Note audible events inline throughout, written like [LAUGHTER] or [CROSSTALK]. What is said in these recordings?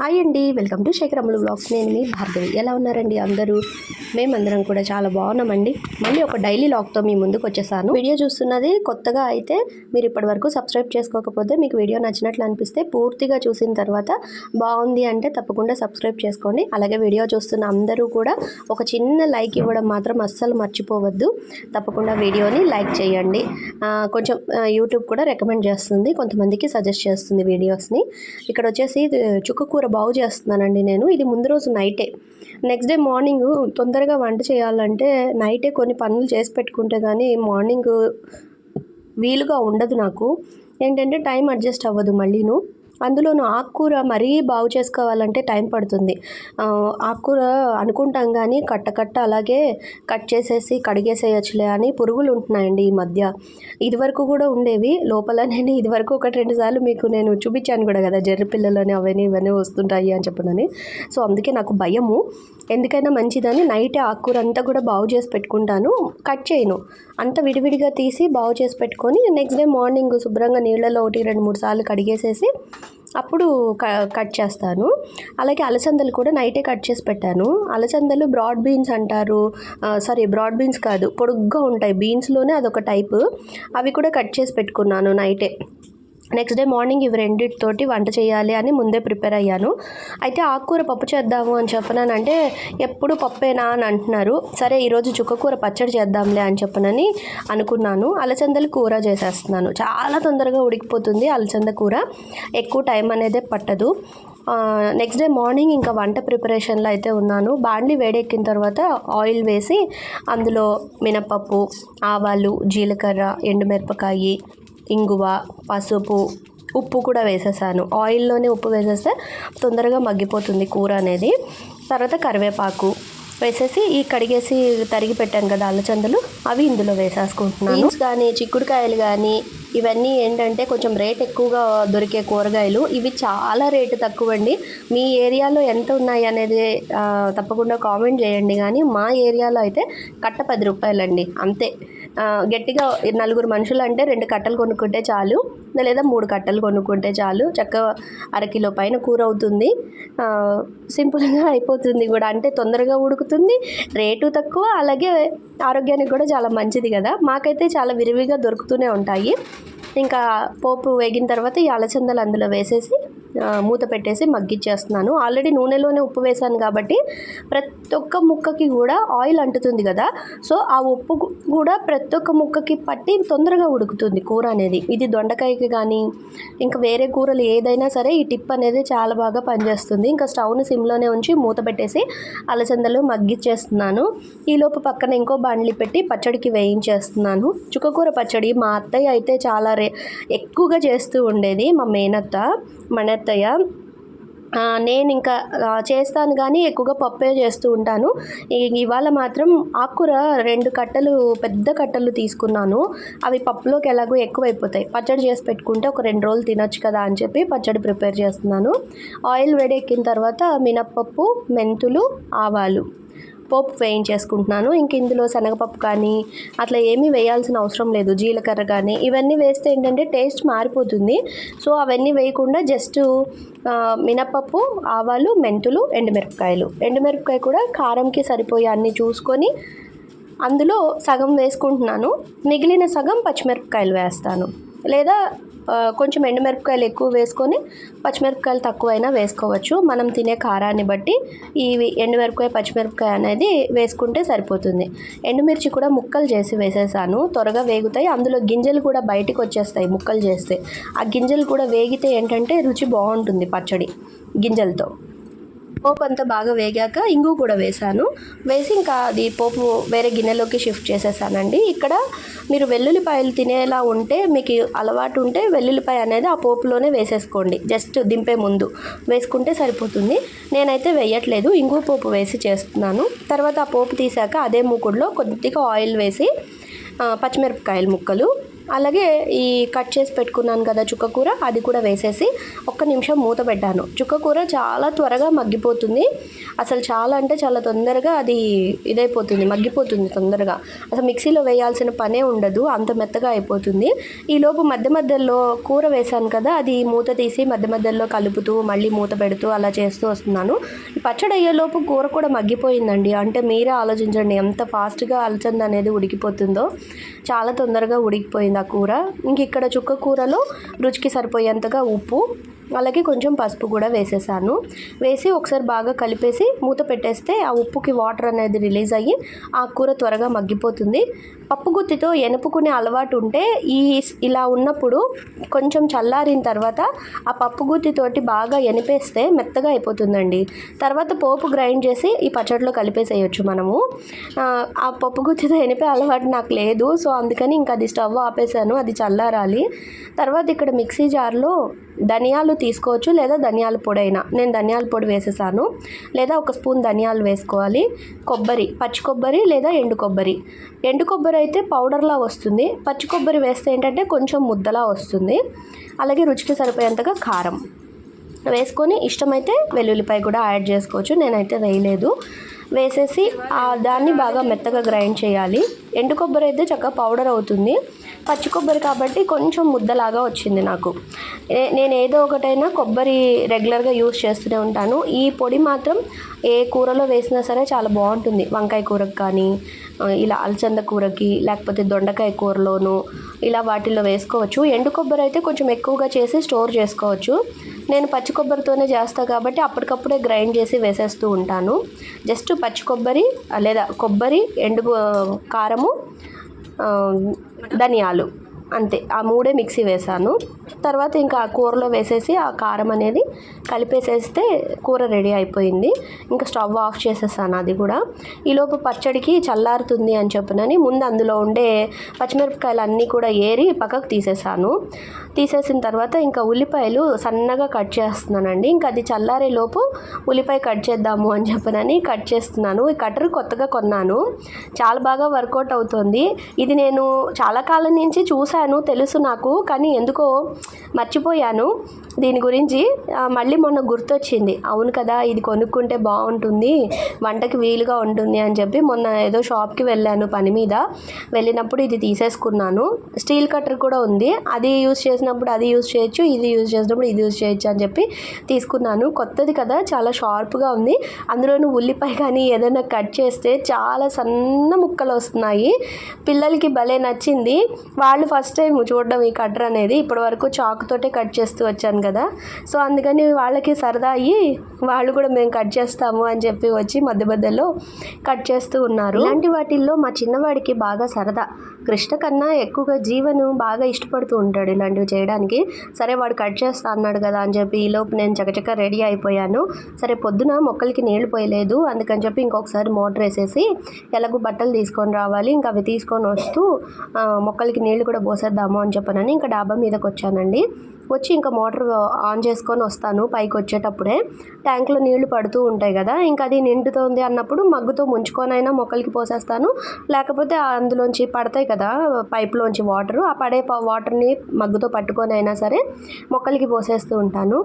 Hi అండి welcome to శేఖరములు blogs నేను మీ భార్గవి. ఎలా ఉన్నారండి అందరూ? మేమందరం కూడా చాలా బాగున్నామండి. మళ్ళీ ఒక డైలీ లాగ్తో మీ ముందుకు వచ్చేసాను. వీడియో చూస్తున్నది కొత్తగా అయితే మీరు ఇప్పటివరకు సబ్స్క్రైబ్ చేసుకోకపోతే మీకు వీడియో నచ్చినట్లు అనిపిస్తే పూర్తిగా చూసిన తర్వాత బాగుంది అంటే తప్పకుండా సబ్స్క్రైబ్ చేసుకోండి. అలాగే వీడియో చూస్తున్న అందరూ కూడా ఒక చిన్న లైక్ ఇవ్వడం మాత్రం అస్సలు మర్చిపోవద్దు. తప్పకుండా వీడియోని లైక్ చేయండి. కొంచెం యూట్యూబ్ కూడా రికమెండ్ చేస్తుంది. కొంతమందికి సజెస్ట్ చేస్తుంది వీడియోస్ని. ఇక్కడ వచ్చేసి ఇది చుక్క కూర బాగు చేస్తున్నానండి నేను. ఇది ముందు రోజు నైటే. నెక్స్ట్ డే మార్నింగ్ తొందరగా వంట చేయాలంటే నైటే కొన్ని పనులు చేసి పెట్టుకుంటే కానీ మార్నింగ్ వీలుగా ఉండదు నాకు. ఏంటంటే టైం అడ్జస్ట్ అవ్వదు మళ్ళీను. అందులోనూ ఆకుకూర మరీ బాగు చేసుకోవాలంటే టైం పడుతుంది. ఆకుకూర అనుకుంటాం కానీ కట్ట కట్ట అలాగే కట్ చేసేసి కడిగేసేయచ్చులే అని పురుగులు ఉంటున్నాయండి ఈ మధ్య. ఇదివరకు కూడా ఉండేవి. లోపల నేను ఇదివరకు ఒకటి రెండు సార్లు మీకు నేను చూపించాను కూడా కదా జర్రి పిల్లలని అవన్నీ ఇవన్నీ వస్తుంటాయి అని చెప్పనని. సో అందుకే నాకు భయము. ఎందుకైనా మంచిదని నైట్ ఆకుకూర అంతా కూడా బాగు చేసి పెట్టుకుంటాను. కట్ చేయను. అంత విడివిడిగా తీసి బాగు చేసి పెట్టుకొని నెక్స్ట్ డే మార్నింగ్ శుభ్రంగా నీళ్ళలో ఒకటి రెండు మూడు సార్లు కడిగేసేసి అప్పుడు క కట్ చేస్తాను. అలాగే అలసందలు కూడా నైటే కట్ చేసి పెట్టాను. అలసందలు బ్రాడ్ బీన్స్ అంటారు. సారీ బ్రాడ్ బీన్స్ కాదు పొడుగ్గా ఉంటాయి. బీన్స్లోనే అదొక టైపు అవి కూడా కట్ చేసి పెట్టుకున్నాను నైటే. నెక్స్ట్ డే మార్నింగ్ ఇవి రెండిటితోటి వంట చేయాలి అని ముందే ప్రిపేర్ అయ్యాను. అయితే ఆకుకూర పప్పు చేద్దాము అని చెప్పనానంటే ఎప్పుడు పప్పేనా అని అంటున్నారు. సరే ఈరోజు చుక్కకూర పచ్చడి చేద్దాంలే అని చెప్పనని అనుకున్నాను. అలచందలు కూర చేసేస్తున్నాను. చాలా తొందరగా ఉడికిపోతుంది అలచంద కూర. ఎక్కువ టైం అనేది పట్టదు. నెక్స్ట్ డే మార్నింగ్ ఇంకా వంట ప్రిపరేషన్లో అయితే ఉన్నాను. బాండ్లి వేడెక్కిన తర్వాత ఆయిల్ వేసి అందులో మినపప్పు ఆవాలు జీలకర్ర ఎండుమిరపకాయి ఇంగువ పసుపు ఉప్పు కూడా వేసేసాను. ఆయిల్లోనే ఉప్పు వేసేస్తే తొందరగా మగ్గిపోతుంది కూర అనేది. తర్వాత కరివేపాకు వేసేసి ఈ కడిగేసి తరిగి పెట్టాను కదా అల్లచందులు అవి ఇందులో వేసేసుకుంటున్నాను. కానీ చిక్కుడుకాయలు కానీ ఇవన్నీ ఏంటంటే కొంచెం రేట్ ఎక్కువగా దొరికే కూరగాయలు. ఇవి చాలా రేటు తక్కువ అండి మీ ఏరియాలో ఎంత ఉన్నాయి అనేది తప్పకుండా కామెంట్ చేయండి. కానీ మా ఏరియాలో అయితే కట్ట పది రూపాయలండి. అంతే. గట్టిగా నలుగురు మనుషులు అంటే రెండు కట్టలు కొనుక్కుంటే చాలు లేదా మూడు కట్టలు కొనుక్కుంటే చాలు. చక్కగా అరకిలో పైన కూర అవుతుంది. సింపుల్గా అయిపోతుంది కూడా. అంటే తొందరగా ఉడుకుతుంది రేటు తక్కువ అలాగే ఆరోగ్యానికి కూడా చాలా మంచిది కదా. మాకైతే చాలా విరివిగా దొరుకుతూనే ఉంటాయి. ఇంకా పోపు వేగిన తర్వాత ఈ అలచందలు అందులో వేసేసి మూత పెట్టేసి మగ్గిచ్చేస్తున్నాను. ఆల్రెడీ నూనెలోనే ఉప్పు వేసాను కాబట్టి ప్రతి ఒక్క ముక్కకి కూడా ఆయిల్ అంటుతుంది కదా. సో ఆ ఉప్పు కూడా ప్రతి ఒక్క ముక్కకి పట్టి తొందరగా ఉడుకుతుంది కూర అనేది. ఇది దొండకాయకి కానీ ఇంకా వేరే కూరలు ఏదైనా సరే ఈ టిప్ అనేది చాలా బాగా పనిచేస్తుంది. ఇంకా స్టవ్ని సిమ్లోనే ఉంచి మూత పెట్టేసి అలసందలు మగ్గిచ్చేస్తున్నాను. ఈలోపు పక్కన ఇంకో బండ్లు పెట్టి పచ్చడికి వేయించేస్తున్నాను. చుక్కకూర పచ్చడి మా అత్తయ్య అయితే చాలా రే ఎక్కువగా చేస్తూ ఉండేది మా మేనత్త మనత్త ఆ, నేను ఇంకా చేస్తాను కానీ ఎక్కువగా పప్పే చేస్తూ ఉంటాను. ఇవాళ మాత్రం ఆకుకూర రెండు కట్టలు పెద్ద కట్టలు తీసుకున్నాను. అవి పప్పులోకి ఎలాగో ఎక్కువైపోతాయి. పచ్చడి చేసి పెట్టుకుంటే ఒక రెండు రోజులు తినొచ్చు కదా అని చెప్పి పచ్చడి ప్రిపేర్ చేస్తున్నాను. ఆయిల్ వేడెక్కిన తర్వాత మినప్పప్పు మెంతులు ఆవాలు. పోపు వేయించేసుకుంటున్నాను. ఇంక ఇందులో శనగపప్పు కానీ అట్లా ఏమీ వేయాల్సిన అవసరం లేదు. జీలకర్ర కానీ ఇవన్నీ వేస్తే ఏంటంటే టేస్ట్ మారిపోతుంది. సో అవన్నీ వేయకుండా జస్ట్ మినపప్పు ఆవాలు మెంతులు ఎండుమిరపకాయలు. ఎండుమిరపకాయ కూడా కారంకి సరిపోయే అన్ని చూసుకొని అందులో సగం వేసుకుంటున్నాను. మిగిలిన సగం పచ్చిమిరపకాయలు వేస్తాను. లేదా కొంచెం ఎండుమిరపకాయలు ఎక్కువ వేసుకొని పచ్చిమిరపకాయలు తక్కువైనా వేసుకోవచ్చు. మనం తినే కారాన్ని బట్టి ఈ ఎండుమిరపకాయ పచ్చిమిరపకాయ అనేది వేసుకుంటే సరిపోతుంది. ఎండుమిర్చి కూడా ముక్కలు చేసి వేసేసాను. త్వరగా వేగుతాయి. అందులో గింజలు కూడా బయటికి వచ్చేస్తాయి ముక్కలు చేస్తే. ఆ గింజలు కూడా వేగితే ఏంటంటే రుచి బాగుంటుంది పచ్చడి గింజలతో. పోపు అంతా బాగా వేగాక ఇంగు కూడా వేసాను వేసి ఇంకా అది పోపు వేరే గిన్నెలోకి షిఫ్ట్ చేసేసానండి. ఇక్కడ మీరు వెల్లుల్లిపాయలు తినేలా ఉంటే మీకు అలవాటు ఉంటే వెల్లుల్లిపాయ అనేది ఆ పోపులోనే వేసేసుకోండి. జస్ట్ దింపే ముందు. వేసుకుంటే సరిపోతుంది. నేనైతే వేయట్లేదు. ఇంగు పోపు వేసి చేస్తున్నాను. తర్వాత ఆ పోపు తీసాక అదే మూకుడులో కొద్దిగా ఆయిల్ వేసి పచ్చిమిరపకాయల ముక్కలు అలాగే ఈ కట్ చేసి పెట్టుకున్నాను కదా చుక్కకూర అది కూడా వేసేసి ఒక్క నిమిషం మూత పెట్టాను. చుక్కకూర చాలా త్వరగా మగ్గిపోతుంది. అసలు చాలా అంటే చాలా తొందరగా అది ఇదైపోతుంది మగ్గిపోతుంది తొందరగా. అసలు మిక్సీలో వేయాల్సిన పనే ఉండదు అంత మెత్తగా అయిపోతుంది. ఈలోపు మధ్య మధ్యలో కూర వేశాను కదా అది మూత తీసి మధ్య మధ్యలో కలుపుతూ మళ్ళీ మూత పెడుతూ అలా చేస్తూ వస్తున్నాను. పచ్చడి అయ్యేలోపు కూర కూడా మగ్గిపోయిందండి. అంటే మీరే ఆలోచించండి ఎంత ఫాస్ట్గా అలచంద అనేది ఉడికిపోతుందో. చాలా తొందరగా ఉడికిపోయింది. ఆ కూర? ఇంక ఇక్కడ చుక్క కూరలో రుచికి సరిపోయేంతగా ఉప్పు. అలాగే కొంచెం పసుపు కూడా వేసేసాను. వేసి ఒకసారి బాగా కలిపేసి మూత పెట్టేస్తే ఆ ఉప్పుకి వాటర్ అనేది రిలీజ్ అయ్యి ఆ కూర త్వరగా మగ్గిపోతుంది. పప్పు గుత్తితో ఎనుపుకునే అలవాటు ఉంటే ఈ ఇలా ఉన్నప్పుడు కొంచెం చల్లారిన తర్వాత ఆ పప్పు గుత్తితోటి బాగా ఎనిపేస్తే మెత్తగా అయిపోతుందండి. తర్వాత పోపు గ్రైండ్ చేసి ఈ పచ్చడిలో కలిపేసేయచ్చు మనము. ఆ, పప్పు గుత్తితో ఎనిపే అలవాటు నాకు లేదు. సో అందుకని ఇంకా అది స్టవ్ ఆపేసాను. అది చల్లారాలి. తర్వాత ఇక్కడ మిక్సీ జార్లో ధనియాలు తీసుకోవచ్చు లేదా ధనియాల పొడి అయినా. నేను ధనియాల పొడి వేసేసాను. లేదా ఒక స్పూన్ ధనియాలు వేసుకోవాలి. కొబ్బరి పచ్చి కొబ్బరి లేదా ఎండు కొబ్బరి. ఎండు కొబ్బరి అయితే పౌడర్లా వస్తుంది. పచ్చి కొబ్బరి వేస్తే ఏంటంటే కొంచెం ముద్దలా వస్తుంది. అలాగే రుచికి సరిపోయేంతగా కారం. వేసుకొని ఇష్టమైతే వెల్లుల్లిపాయ కూడా యాడ్ చేసుకోవచ్చు. నేనైతే వేయలేదు. వేసేసి దాన్ని బాగా మెత్తగా గ్రైండ్ చేయాలి. ఎండు కొబ్బరి అయితే చక్కగా పౌడర్ అవుతుంది. పచ్చి కొబ్బరి కాబట్టి కొంచెం ముద్దలాగా వచ్చింది నాకు. నేను ఏదో ఒకటైనా కొబ్బరి రెగ్యులర్గా యూస్ చేస్తూనే ఉంటాను. ఈ పొడి మాత్రం ఏ కూరలో వేసినా సరే చాలా బాగుంటుంది. వంకాయ కూరకు కానీ ఇలా అలచంద కూరకి లేకపోతే దొండకాయ కూరలోను ఇలా వాటిల్లో వేసుకోవచ్చు. ఎండు కొబ్బరి అయితే కొంచెం ఎక్కువగా చేసి స్టోర్ చేసుకోవచ్చు. నేను పచ్చి కొబ్బరితోనే చేస్తాను కాబట్టి అప్పటికప్పుడే గ్రైండ్ చేసి వేసేస్తూ ఉంటాను. జస్ట్ పచ్చి కొబ్బరి లేదా కొబ్బరి ఎండు కారము ధనియాలు అంతే. ఆ మూడే మిక్సీ వేసాను. తర్వాత ఇంకా ఆ కూరలో వేసేసి ఆ కారం అనేది కలిపేసేస్తే కూర రెడీ అయిపోయింది. ఇంకా స్టవ్ ఆఫ్ చేసేసాను అది కూడా. ఈలోపు పచ్చడికి చల్లారుతుంది అని చెప్పినని ముందు అందులో ఉండే పచ్చిమిరపకాయలు అన్నీ కూడా ఏరి పక్కకు తీసేసాను. తీసేసిన తర్వాత ఇంకా ఉల్లిపాయలు సన్నగా కట్ చేస్తున్నానండి. ఇంకా అది చల్లారే లోపు ఉల్లిపాయ కట్ చేద్దాము అని చెప్పనని కట్ చేస్తున్నాను. ఈ కట్టర్ కొత్తగా కొన్నాను. చాలా బాగా వర్కౌట్ అవుతుంది. ఇది నేను చాలా కాలం నుంచి చూశాను తెలుసు నాకు. కానీ ఎందుకో మర్చిపోయాను. దీని గురించి మళ్ళీ మొన్న గుర్తొచ్చింది. అవును కదా ఇది కొనుక్కుంటే బాగుంటుంది వంటకి వీలుగా ఉంటుంది అని చెప్పి మొన్న ఏదో షాప్కి వెళ్ళాను పని మీద. వెళ్ళినప్పుడు ఇది తీసేసుకున్నాను. స్టీల్ కట్టర్ కూడా ఉంది. అది యూస్ చేసినప్పుడు అది యూస్ చేయొచ్చు ఇది యూస్ చేసినప్పుడు ఇది యూస్ చేయొచ్చు అని చెప్పి తీసుకున్నాను. కొత్తది కదా చాలా షార్ప్గా ఉంది. అందులోనూ ఉల్లిపాయ కానీ ఏదైనా కట్ చేస్తే చాలా సన్న ముక్కలు వస్తున్నాయి. పిల్లలకి భలే నచ్చింది. వాళ్ళు ఫస్ట్ టైం చూడడం ఈ కట్టర్ అనేది. ఇప్పటివరకు చాకుతోటే కట్ చేస్తూ వచ్చాను కదా. సో అందుకని వాళ్ళకి సరదా అయ్యి వాళ్ళు కూడా మేము కట్ చేస్తాము అని చెప్పి వచ్చి మధ్య మధ్యలో కట్ చేస్తూ ఉన్నారు. ఇలాంటి వాటిల్లో మా చిన్నవాడికి బాగా సరదా. కృష్ణ కన్నా ఎక్కువగా జీవను బాగా ఇష్టపడుతూ ఉంటాడు ఇలాంటివి చేయడానికి. సరే వాడు కట్ చేస్తా అన్నాడు కదా అని చెప్పి ఈలోపు నేను చకచక రెడీ అయిపోయాను. సరే పొద్దున మొక్కలకి నీళ్ళు పోయలేదు. అందుకని చెప్పి ఇంకొకసారి మోటార్ వేసేసి ఎలాగో బట్టలు తీసుకొని రావాలి. ఇంకా అవి తీసుకొని వస్తూ మొక్కలకి నీళ్ళు కూడా పోసేద్దాము అని చెప్పనని ఇంకా డాబా మీదకి వచ్చానండి. వచ్చి ఇంకా మోటార్ ఆన్ చేసుకొని వస్తాను పైకి వచ్చేటప్పుడే. ట్యాంక్లో నీళ్ళు పడుతూ ఉంటాయి కదా ఇంకా అది నిండుతోంది అన్నప్పుడు మగ్గుతో ముంచుకొనైనా మొక్కలకి పోసేస్తాను. లేకపోతే అందులోంచి పడతాయి కదా పైప్లోంచి వాటర్ ఆ పడే వాటర్ని మగ్గుతో పట్టుకొని అయినా సరే మొక్కలకి పోసేస్తూ ఉంటాను.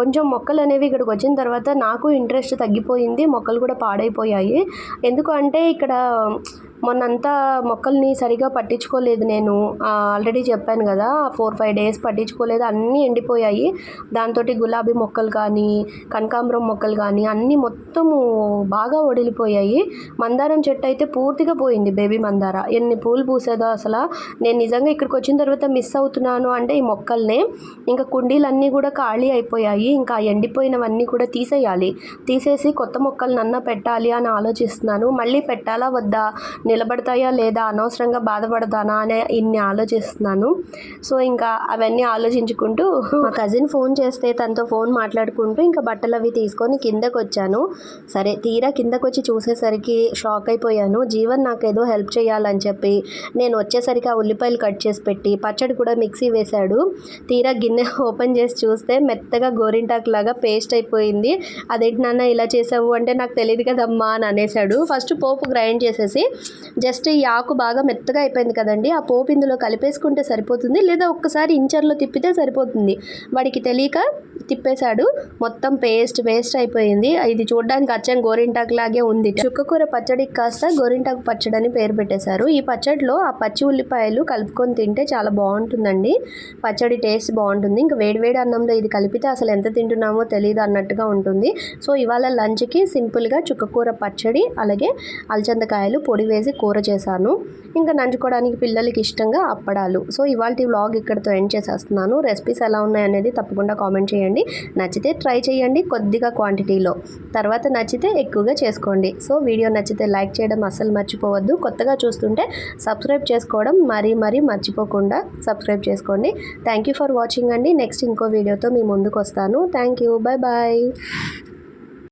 కొంచెం మొక్కలు అనేవి ఇక్కడికి వచ్చిన తర్వాత నాకు ఇంట్రెస్ట్ తగ్గిపోయింది మొక్కలు కూడా పాడైపోయాయి. ఎందుకు అంటే ఇక్కడ మొన్నంతా మొక్కల్ని సరిగా పట్టించుకోలేదు నేను. ఆల్రెడీ చెప్పాను కదా ఫోర్ ఫైవ్ డేస్ పట్టించుకోలేదు. అన్నీ ఎండిపోయాయి. దాంతో గులాబీ మొక్కలు కానీ కనకాంబరం మొక్కలు కానీ అన్నీ మొత్తము బాగా ఒడిలిపోయాయి మందారం చెట్టు అయితే పూర్తిగా పోయింది బేబీ మందార. ఎన్ని పూలు పూసేదో అసలు. నేను నిజంగా ఇక్కడికి వచ్చిన తర్వాత మిస్ అవుతున్నాను అంటే ఈ మొక్కల్నే. ఇంకా కుండీలన్నీ కూడా ఖాళీ అయిపోయాయి. ఇంకా ఎండిపోయినవన్నీ కూడా తీసేయాలి. తీసేసి కొత్త మొక్కలు నన్న పెట్టాలి అని ఆలోచిస్తున్నాను. మళ్ళీ పెట్టాలా వద్దా? నిలబడతాయా లేదా అనవసరంగా బాధపడతానా అనే ఇన్ని ఆలోచిస్తున్నాను. సో ఇంకా అవన్నీ ఆలోచించుకుంటూ మా కజిన్ ఫోన్ చేస్తే తనతో ఫోన్ మాట్లాడుకుంటూ ఇంకా బట్టలు అవి తీసుకొని కిందకు వచ్చాను సరే తీరా కిందకు వచ్చి చూసేసరికి షాక్ అయిపోయాను. జీవన్ నాకు ఏదో హెల్ప్ చేయాలని చెప్పి నేను వచ్చేసరికి ఆ ఉల్లిపాయలు కట్ చేసి పెట్టి పచ్చడి కూడా మిక్సీ వేశాడు. తీరా గిన్నె [LAUGHS] ఓపెన్ చేసి చూస్తే మెత్తగా గోరింటాకు లాగా పేస్ట్ అయిపోయింది. అదేంటి నాన్న ఇలా చేసావు? అంటే నాకు తెలియదు కదమ్మా అని అనేసాడు ఫస్ట్ పోపు గ్రైండ్ చేసేసి జస్ట్ ఈ ఆకు బాగా మెత్తగా అయిపోయింది కదండి ఆ పోపు ఇందులో కలిపేసుకుంటే సరిపోతుంది లేదా ఒక్కసారి ఇంచర్లో తిప్పితే సరిపోతుంది. వాడికి తెలియక తిప్పేశాడు. మొత్తం పేస్ట్ వేస్ట్ అయిపోయింది. ఇది చూడడానికి అచ్చం గోరింటాకు లాగే ఉంది. చుక్కకూర పచ్చడికి కాస్త గోరింటాకు పచ్చడి అని పేరు పెట్టేశారు. ఈ పచ్చడిలో ఆ పచ్చి ఉల్లిపాయలు కలుపుకొని తింటే చాలా బాగుంటుందండి. పచ్చడి టేస్ట్ బాగుంటుంది. ఇంకా వేడివేడి అన్నంలో ఇది కలిపితే అసలు ఎంత తింటున్నామో తెలియదు అన్నట్టుగా ఉంటుంది. సో ఇవాళ లంచ్కి సింపుల్గా చుక్కకూర పచ్చడి అలాగే అలచందకాయలు పొడి వేసి కూర చేశాను. ఇంకా నంచుకోవడానికి పిల్లలకి ఇష్టంగా అప్పడాలు. సో ఇవాళ వ్లాగ్ ఇక్కడితో ఎండ్ చేసేస్తున్నాను. రెసిపీస్ ఎలా ఉన్నాయనేది తప్పకుండా కామెంట్ చేయండి. నచ్చితే ట్రై చేయండి కొద్దిగా క్వాంటిటీలో. తర్వాత నచ్చితే ఎక్కువగా చేసుకోండి. సో వీడియో నచ్చితే లైక్ చేయడం అస్సలు మర్చిపోవద్దు. కొత్తగా చూస్తుంటే సబ్స్క్రైబ్ చేసుకోవడం మరీ మరీ మర్చిపోకుండా సబ్స్క్రైబ్ చేసుకోండి. థ్యాంక్ యూ ఫర్ వాచింగ్ అండి. నెక్స్ట్ ఇంకో వీడియోతో మీ ముందుకు వస్తాను. Thank you. Bye bye